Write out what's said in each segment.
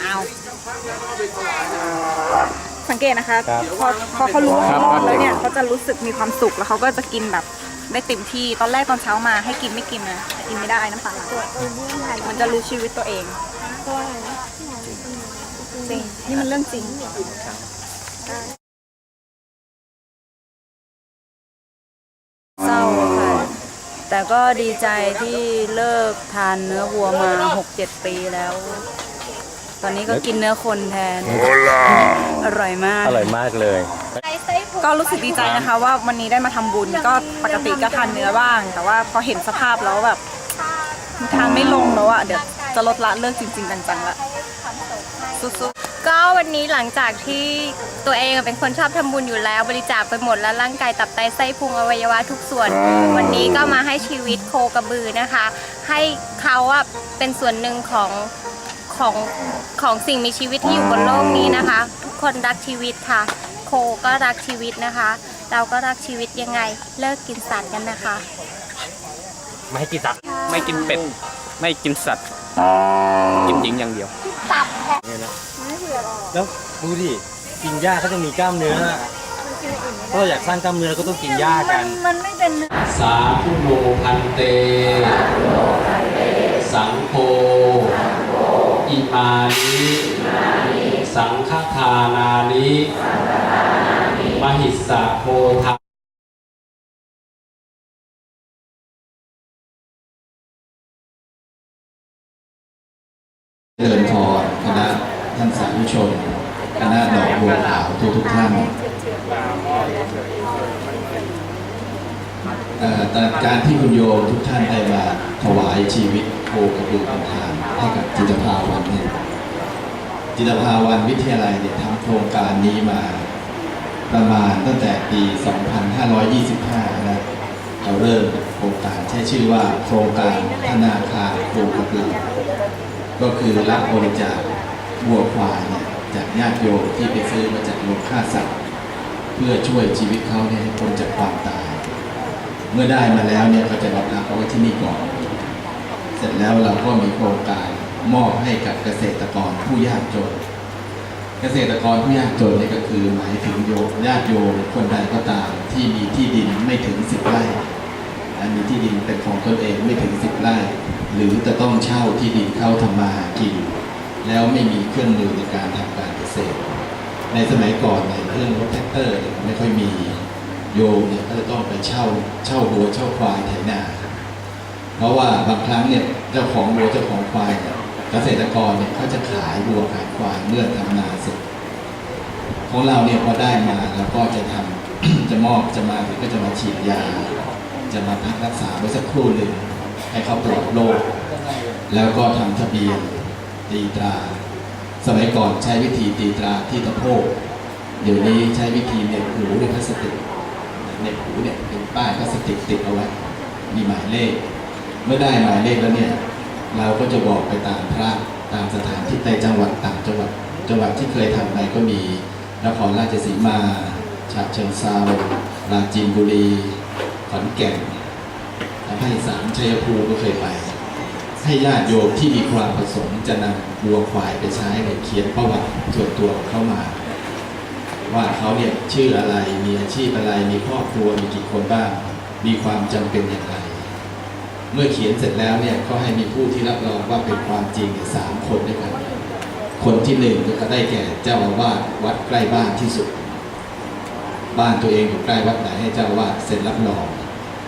เอาสังเกตนะคะ ครับพอพอเขารู้ว่าครัเขาบรอดแล้วเนี่ยเขาจะรู้สึกมีความสุขแล้วเขาก็จะกินแบบได้เต็มที่ตอนแรกตอนเช้ามาให้กินไม่กินนะกินไม่ได้น้ำตาไหลมันจะรู้ชีวิตตัวเองจริงนี่มันเรื่องจริง เศร้าค่ะ แต่ก็ดีใจที่เลิกทานเนื้อวัวมา 6-7 ปีแล้ว ตอนนี้ก็กินเนื้อคนแทน อร่อยมาก อร่อยมากเลย ก็รู้สึกดีใจนะคะว่าวันนี้ได้มาทำบุญก็ปกติก็ทานเนื้อบ้าง แต่ว่าพอเห็นสภาพแล้วแบบทานไม่ลงแล้วอะเดี๋ยวจะลดละเลิกจริง ๆ จังๆละสู้ๆก็วันนี้หลังจากที่ตัวเองเป็นคนชอบทำบุญอยู่แล้ว บริจาคไปหมดแล้วร่างกายตับไตไส้พุงอวัยวะทุกส่วน วันนี้ก็มาให้ชีวิตโคกระบือนะคะ ให้เขาอะเป็นส่วนหนึ่งของ ของของสิ่งมีชีวิตที่อยู่บนโลกนี้นะคะ ทุกคนรักชีวิตค่ะ โคก็รักชีวิตนะคะ เราก็รักชีวิตยังไง เลิกกินสัตว์กันนะคะ ไม่ให้กินสัตว์ไม่กินเป็ด ไม่กินสัตว์ กินหญิงอย่างเดียวแล้วดูดิกินหญ้าก็จะมีกล้ามเนื้อถ้าเราอยากสร้างกล้ามเนื้อก็ต้องกินหญ้ากันสาธุโนพันเต อิมานิ สังฆทานานิ มหิสสะโพธาเดินพรคณะท่านสาธุชน คณะดอกบัวขาวทุกทุกท่านการที่คุณโยมทุกท่านได้มาถวาย ชีวิตโคกระบือเป็นทานให้กับจิตภาวันเนี่ยจิตภาวันวิทยาลัยเนี่ยทำโครงการนี้มาประมาณตั้งแต่ปี 2525 นะเราเริ่มโครงการใช้ชื่อว่าโครงการธนาคารโคกระบือก็คือรับบริจาควัวควายเนี่ยจากญาติโยมที่ไปซื้อมาจากโรงฆ่าสัตว์ เพื่อช่วยชีวิตเขาเนี่ยให้พ้นจากความตาย เมื่อได้มาแล้วเนี่ยก็จะมาพักเอาไว้ที่นี่ก่อน เสร็จแล้วเราก็มีโครงการมอบให้กับเกษตรกรผู้ยากจน เกษตรกรผู้ยากจนนี่ก็คือหมายถึงโยมญาติโยมคนใดก็ตามที่มีที่ดินไม่ถึงสิบไร่อันมีที่ดินเป็นของตนเองไม่ถึงสิบไร่ หรือจะต้องเช่าที่ดินเข้าทำมาหากิน แล้วไม่มีเครื่องมือในการทำการเกษตร ในสมัยก่อนเนี่ยเครื่องรถแท็กเตอร์ไม่ค่อยมีโยมเนี่ยก็จะต้องไปเช่าเช่าวัวเช่าควายไถนา เพราะว่าบางครั้งเนี่ยเจ้าของวัวเจ้าของควายเนี่ยเกษตรกรเนี่ยเขาจะขายวัวขายควายเมื่อทำนาเสร็จของเราเนี่ยพอได้มาเราก็จะทำจะมอบจะมาถึงก็จะมาฉีดยา จะมาพักรักษาไว้สักครู่หนึ่งให้เขาปลอดโรคแล้วก็ทำทะเบียนตีตรา สมัยก่อนใช้วิธีตีตราที่ตะโพกเดี๋ยวนี้ใช้วิธีเน็บหูด้วยพลาสติกเน็บหูเนี่ยเป็นป้ายพลาสติกติดเอาไว้มีหมายเลข เมื่อได้หมายเลขแล้วเนี่ยเราก็จะบอกไปตามพระตามสถานที่ในจังหวัดต่างจังหวัดจังหวัดที่เคยทำไปก็มีนครราชสีมาฉะเชิงเซาปราจีนบุรีขอนแก่นทางภาคอีสานชัยภูมิก็เคยไป ให้ญาติโยมที่มีความประสงค์จะนำวัวควายไปใช้ในเขียนประวัติส่วนตัวเข้ามา ว่าเขาเนี่ยชื่ออะไรมีอาชีพอะไรมีครอบครัวมีกี่คนบ้าง มีความจำเป็นอย่างไร เมื่อเขียนเสร็จแล้วเนี่ยก็ให้มีผู้ที่รับรองว่าเป็นความจริงสามคนด้วยกัน คนที่หนึ่งก็ได้แก่เจ้าอาวาสวัดใกล้บ้านที่สุด บ้านตัวเองอยู่ใกล้วัดไหนให้เจ้าอาวาสเซ็นรับรอง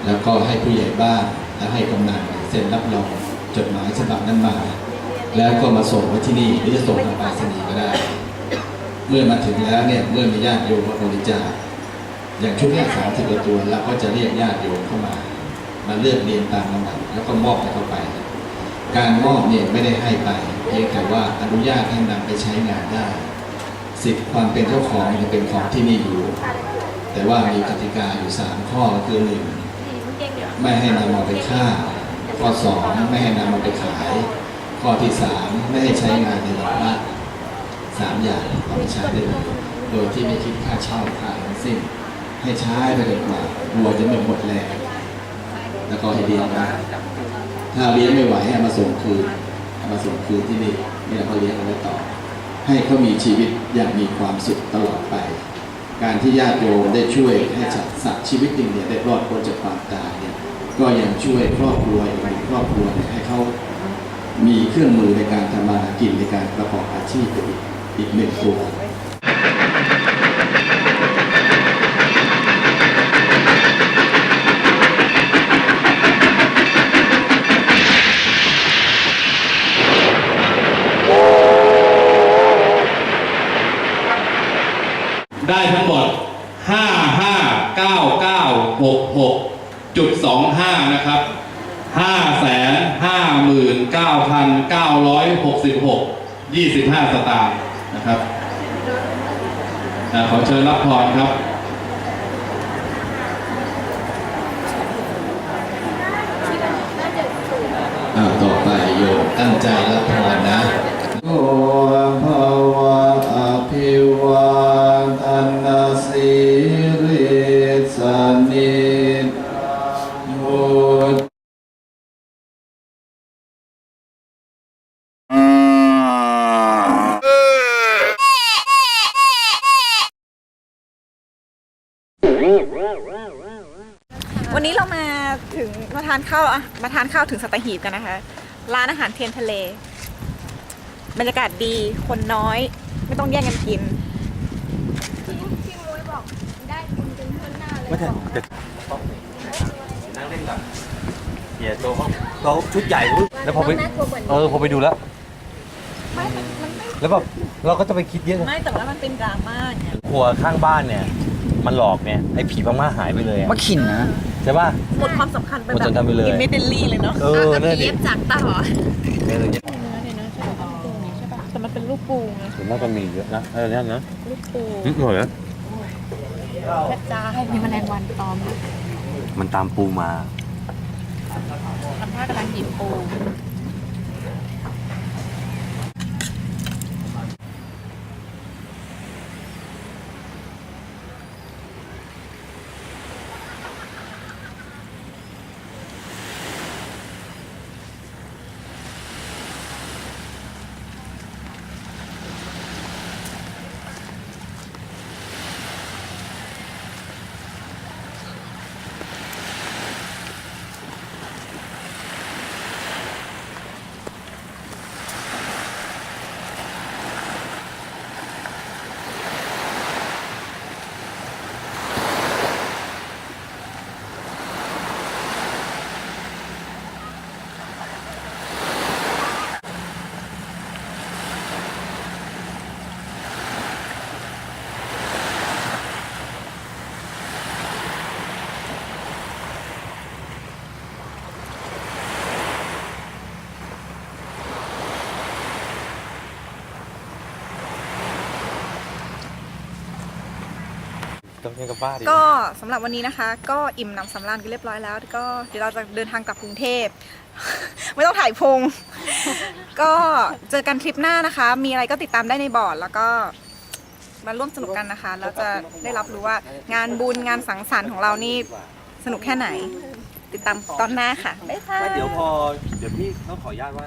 แล้วก็ให้ผู้ใหญ่บ้านและให้กำนันเซ็นรับรองจดหมายฉบับนั้นมา แล้วก็มาส่งไว้ที่นี่หรือจะส่งทางไปรษณีย์ก็ได้ เมื่อมาถึงแล้วเนี่ยเมื่อมีญาติโยมมาบริจาคอย่างชุดเนี้สามสิบตัวเราก็จะเรียกญาติโยมเข้ามา มาเลือกเรียนตามลำดับแล้วก็มอบให้เขาไป การมอบเนี่ยไม่ได้ให้ไปเพียงแต่ว่าอนุญาตให้นำไปใช้งานได้สิทธิความเป็นเจ้าของยังเป็นของที่นี่อยู่ แต่ว่ามีกติกาอยู่สามข้อคือหนึ่งไม่ให้นำมาไปฆ่า ข้อสองไม่ให้นำมาไปขาย ข้อที่สามไม่ให้ใช้งานในวัดพระสามอย่างเอาไปใช้ได้เลยโดยที่ไม่คิดค่าเช่าค่าทั้งสิ้น ให้ใช้ไปเลยกว่าวัวจะไม่หมดแรง แล้วก็ให้เลี้ยงนะถ้าเลี้ยงไม่ไหวให้มาส่งคืนมาส่งคืนที่นี่นี่เขาเลี้ยงเอาไว้ต่อ ให้เขามีชีวิตอย่างมีความสุขตลอดไป การที่ญาติโยมได้ช่วยให้สัตว์ชีวิตหนึ่งเนี่ยได้รอดพ้นจากความตายเนี่ยก็ยังช่วยครอบครัวอีกครอบครัวให้เขามีเครื่องมือในการทำมาหากินในการประกอบอาชีพอีกอีกหนึ่งตัว ได้ทั้งหมด 559966.25 นะครับ 559,966 25 สตางค์นะครับอ่าขอเชิญรับพรครับต่อไปโยมตั้งใจรับพรนะ วันนี้เรามาถึงมาทานข้าวอะมาทานข้าวถึงสตหีบกันนะคะ ร้านอาหารเทียนทะเล บรรยากาศดีคนน้อย ไม่ต้องแย่งกันกินไม่ใช่เด็กนั่งเล่นกับเฮียโตเขาเขาชุดใหญ่รู้แล้วพอไปเออพอไปดูแล้วแล้วแบบเราก็จะไปคิดเยอะนะไม่แต่ว่ามันเป็นดราม่าไงครัวข้างบ้านเนี่ย มันหลอกเนี่ยไอ้ผีพม่าหายไปเลยอะมาขินนะ ใช่ป่ะ หมดความสำคัญไปหมดแบจบนทำไปเลย อินเมดเดลลี่เลยเนาะเออนั่นดิเย็บจากต่อเออเนี่ยแต่มันเป็นลูกปูไงส่วนมากก็มีเยอะนะเออเนี่ยนะลูกปูอืมอร่อยนะแพทจ้ามีแมลงวันตอมนะมันตามปูมาทำท่ากำลังหยิบปู ต้องเล่นกับบ้าดิก็สำหรับวันนี้นะคะ ก็อิ่มหนำสำราญกันเรียบร้อยแล้ว ก็เดี๋ยวเราจะเดินทางกลับกรุงเทพ ไม่ต้องถ่ายพง ก็เจอกันคลิปหน้านะคะ มีอะไรก็ติดตามได้ในบอร์ดแล้วก็มาร่วมสนุกกันนะคะ แล้วจะได้รับรู้ว่างานบุญงานสังสรรค์ของเรานี่สนุกแค่ไหน ติดตามตอนหน้าค่ะ บ๊ายบายเดี๋ยวพอ เดี๋ยวพี่ต้องขออนุญาตว่า